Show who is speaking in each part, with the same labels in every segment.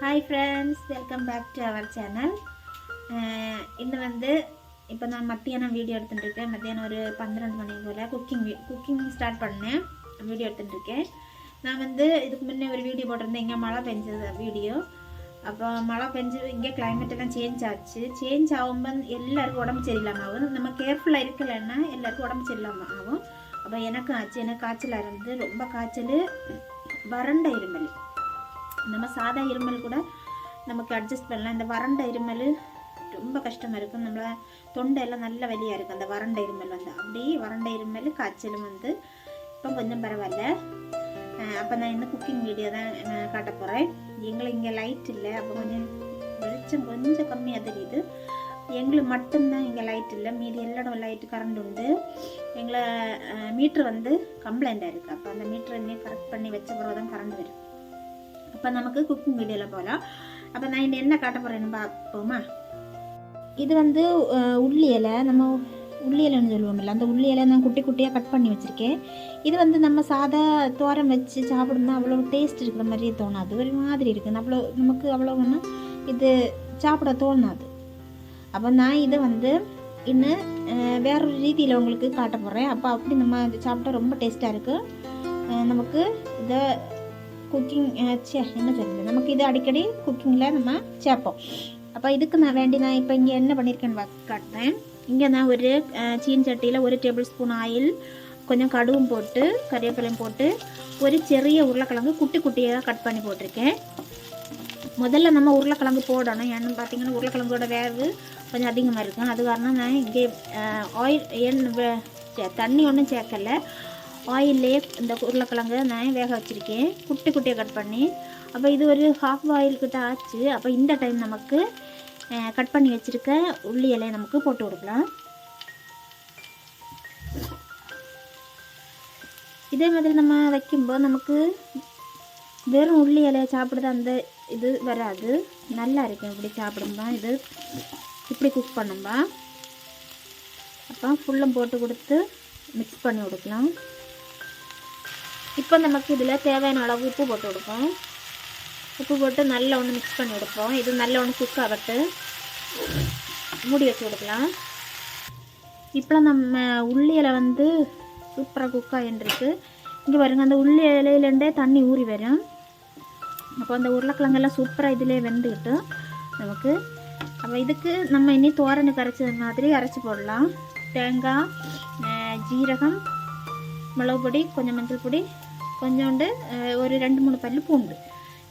Speaker 1: Hi friends welcome back to our channel இன்னும் வந்து இப்போ நான் மத்தியானம் வீடியோ எடுத்துட்டு இருக்கேன் மத்தியானம் ஒரு பன்னிரெண்டு மணி போல் குக்கிங் குக்கிங் ஸ்டார்ட் பண்ணேன். வீடியோ எடுத்துட்டுருக்கேன். நான் வந்து இதுக்கு முன்னே ஒரு வீடியோ போட்டிருந்தேன். இங்கே மழை பெஞ்சது வீடியோ அப்போ மழை பெஞ்சு இங்கே கிளைமேட் எல்லாம் சேஞ்ச் ஆச்சு. சேஞ்ச் ஆகும்போது எல்லாருக்கும் உடம்பு சரியில்லாமல் ஆகும். நம்ம கேர்ஃபுல்லாக இருக்கலைன்னா எல்லாருக்கும் உடம்பு சரியில்லாமல் ஆகும். அப்போ எனக்கும் ஆச்சு. எனக்கு காய்ச்சலாக இருந்து ரொம்ப காய்ச்சல் வறண்ட இருமல். நம்ம சாதா இருமல் கூட நமக்கு அட்ஜஸ்ட் பண்ணலாம். இந்த வறண்ட இருமல் ரொம்ப கஷ்டமாக இருக்கும். நம்மளை தொண்டையெல்லாம் நல்ல வலியாக இருக்கும். அந்த வறண்ட இருமல் வந்து. அப்படியே வறண்ட இருமல் காய்ச்சலும் வந்து இப்போ கொஞ்சம் பரவாயில்ல. அப்போ நான் இந்த குக்கிங் வீடியோ தான் காட்ட போகிறேன் எங்களுக்கு இங்கே லைட் இல்லை. அப்போ கொஞ்சம் வெளிச்சம் கொஞ்சம் கம்மியாக தெரியுது. எங்களுக்கு மட்டும்தான் இங்கே லைட் இல்லை. மீதி எல்லா இடம் லைட்டு கரண்ட் உண்டு. எங்களை மீட்ரு வந்து கம்ப்ளைண்ட்டாக இருக்குது அப்போ அந்த மீட்ரு இன்னும் கரெக்ட் பண்ணி வச்ச பிறகு தான் கரண்ட் வரும். அப்போ நமக்கு குக்கிங் வீடியோவில் போகலாம் அப்போ நான் இன்னும் என்ன காட்ட போகிறேன்னு பார்ப்போமா இது வந்து உள்ளி இலை நம்ம உள்ளி இலைன்னு சொல்லுவோம்ல அந்த உள்ளி இலை நான் குட்டி குட்டியாக கட் பண்ணி வச்சுருக்கேன் இது வந்து நம்ம சாதா தோரம் வச்சு சாப்பிடும்போது அவ்வளோ டேஸ்ட் இருக்கிற மாதிரியே தோணாது ஒரு மாதிரி இருக்குது அவ்வளோ நமக்கு அவ்வளோ ஒன்றும் இது சாப்பிட தோணாது அப்போ நான் இதை வந்து இன்னும் வேறொரு ரீதியில் உங்களுக்கு காட்ட போகிறேன் அப்போ அப்படி நம்ம சாப்பிட்டா ரொம்ப டேஸ்ட்டாக இருக்குது நமக்கு இதை குக்கிங் சே என்ன சொல்கிறது நமக்கு இது அடிக்கடி குக்கிங்கில் நம்ம சேர்ப்போம் அப்போ இதுக்கு நான் வேண்டி நான் இப்போ இங்கே என்ன பண்ணியிருக்கேன்னு காட்டுறேன் இங்கே நான் ஒரு சீன் சட்டியில் ஒரு டேபிள் ஸ்பூன் ஆயில் கொஞ்சம் கடுவும் போட்டு கறிவேப்பிலையும் போட்டு ஒரு சிறிய உருளைக்கிழங்கு குட்டி குட்டியாக கட் பண்ணி போட்டிருக்கேன் முதல்ல நம்ம உருளைக்கிழங்கு போடணும் ஏன்னு பார்த்தீங்கன்னா உருளைக்கிழங்கோட வேவு கொஞ்சம் அதிகமாக இருக்கும் அது காரணம் நான் இங்கே ஆயில் எண் வே- தண்ணி ஒன்றும் சேர்க்கலை ஆயில்லையே இந்த உருளைக்கிழங்கு நான் வேக வச்சுருக்கேன். குட்டி குட்டியாக கட் பண்ணி. அப்போ இது ஒரு ஹாஃப் ஆயில் கிட்ட ஆச்சு. அப்போ இந்த டைம் நமக்கு கட் பண்ணி வச்சுருக்க உள்ளி இலையை நமக்கு போட்டு கொடுக்கலாம். இதே மாதிரி நம்ம வைக்கும்போது நமக்கு வெறும் உள்ளி இலையை சாப்பிடுறது அந்த இது வராது. நல்லா இருக்கும் இப்படி சாப்பிடும்பா இது. இப்படி குக் பண்ணும்பா அப்போ ஃபுல்லும் போட்டு கொடுத்து மிக்ஸ் பண்ணி கொடுக்கலாம். இப்போ நமக்கு இதில் தேவையான அளவு உப்பு போட்டு கொடுப்போம். உப்பு போட்டு நல்லா ஒன்று மிக்ஸ் பண்ணி கொடுப்போம் இது நல்ல ஒன்று குக் ஆகட்டு. மூடி வச்சு கொடுக்கலாம். இப்போ நம்ம உள்ளி இலை வந்து சூப்பராக குக் ஆகின்றிருக்கு இங்கே பாருங்க அந்த உள்ளி இலையிலேருந்தே தண்ணி ஊறி வரும். அப்போ அந்த உருளைக்கிழங்கெல்லாம் சூப்பராக இதிலே வெந்துக்கிட்டு நமக்கு. அப்போ இதுக்கு நம்ம இனி தோரனுக்கு அரைச்சது மாதிரி அரைச்சி போடலாம். தேங்காய் ஜீரகம் மிளகு பொடி கொஞ்சம் மஞ்சள் பொடி கொஞ்சோண்டு ஒரு ரெண்டு மூணு பல்லு பூண்டு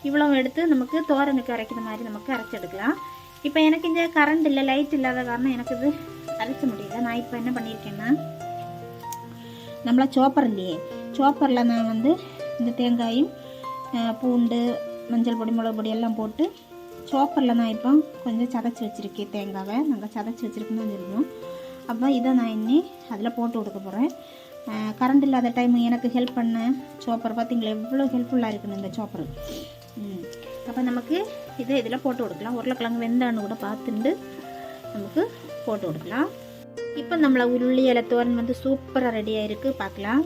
Speaker 1: இவ்வளோ எடுத்து நமக்கு தோரனுக்கு அரைக்கிற மாதிரி நமக்கு அரைச்செடுக்கலாம் இப்போ எனக்கு இந்த கரண்ட் இல்லை லைட் இல்லாத காரணம் எனக்கு இது அரைச்ச முடியல நான் இப்போ என்ன பண்ணியிருக்கேன்னா நம்மளா சோப்பர் இல்லையே சோப்பரில் நான் வந்து இந்த தேங்காயும் பூண்டு மஞ்சள் பொடி மிளகு பொடி எல்லாம் போட்டு சோப்பரில் நான் இப்போ கொஞ்சம் சதைச்சி வச்சுருக்கேன் தேங்காவை நாங்கள் சதைச்சி வச்சுருக்கோன்னு தான் சொல்லுவோம் அப்போ இதை நான் இன்னி அதில் போட்டு கொடுக்க போகிறேன். கரண்ட் இல்லாத டைம் எனக்கு ஹெல்ப் பண்ண சோப்பர் பார்த்தீங்களா? எவ்வளோ ஹெல்ப்ஃபுல்லாக இருக்குன்னு இந்த சோப்பர் அப்போ நமக்கு இதை இதில் போட்டு கொடுக்கலாம். உருளைக்கிழங்கு வெந்தான்னு கூட பார்த்துட்டு நமக்கு போட்டு கொடுக்கலாம். இப்போ நம்மளை உள்ளி இலை தோரன் வந்து சூப்பராக ரெடியாக இருக்குது பார்க்கலாம்.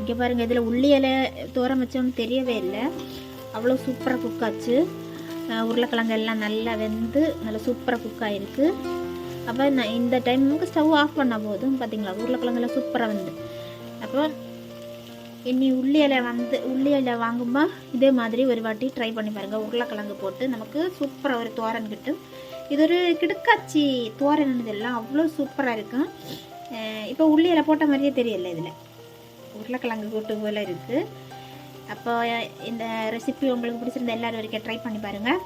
Speaker 1: இங்கே பாருங்கள் இதில் உள்ளி இலை தோரம் வச்சோன்னு தெரியவே இல்லை. அவ்வளோ சூப்பராக குக் ஆச்சு. உருளைக்கிழங்கு எல்லாம் நல்லா வெந்து நல்லா சூப்பராக குக் ஆகிருக்கு அப்போ நான் இந்த டைம் நமக்கு ஸ்டவ் ஆஃப் பண்ணால் போதும் பார்த்தீங்களா உருளைக்கிழங்குலாம் சூப்பராக வந்து. அப்போ இனி உள்ளி இலை வந்து உள்ளி இலை வாங்கும்போது இதே மாதிரி ஒரு வாட்டி ட்ரை பண்ணி பாருங்கள் உருளைக்கிழங்கு போட்டு நமக்கு சூப்பராக ஒரு தோரன் கிட்டும். இது ஒரு கிடுக்காச்சி தோரன் இதெல்லாம் அவ்வளோ சூப்பராக இருக்கும். இப்போ உள்ளி இலை போட்ட மாதிரியே தெரியல இதில். உருளைக்கிழங்கு கூட்டு போல் இருக்குது அப்போ இந்த ரெசிபி உங்களுக்கு பிடிச்சிருந்த எல்லோரும் வரைக்கும் ட்ரை பண்ணி பாருங்கள்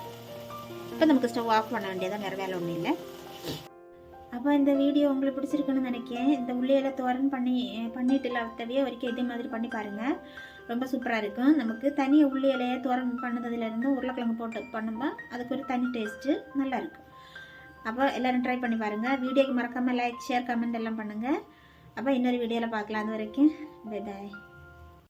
Speaker 1: இப்போ நமக்கு ஸ்டவ் ஆஃப் பண்ண வேண்டியதான் வேறு வேலை ஒன்றும் இல்லை. அப்போ இந்த வீடியோ உங்களுக்கு பிடிச்சிருக்குன்னு நினைக்கிறேன். இந்த உள்ளியில தோரன் பண்ணி பண்ணிட்டு இல்லாதவையே வரைக்கும் இதே மாதிரி பண்ணி பாருங்கள் ரொம்ப சூப்பராக இருக்கும். நமக்கு தனி உள்ளி இலையை தோரன் பண்ணதுலேருந்து உருளைக்கிழங்கு போட்டு பண்ணும்போது அதுக்கு ஒரு தனி டேஸ்ட்டு நல்லாயிருக்கும் அப்போ எல்லோரும் ட்ரை பண்ணி பாருங்கள் வீடியோக்கு மறக்காமல் லைக் ஷேர் கமெண்ட் எல்லாம் பண்ணுங்கள் அப்போ இன்னொரு வீடியோவில் பார்க்கலாம். அது வரைக்கும் பை பாய்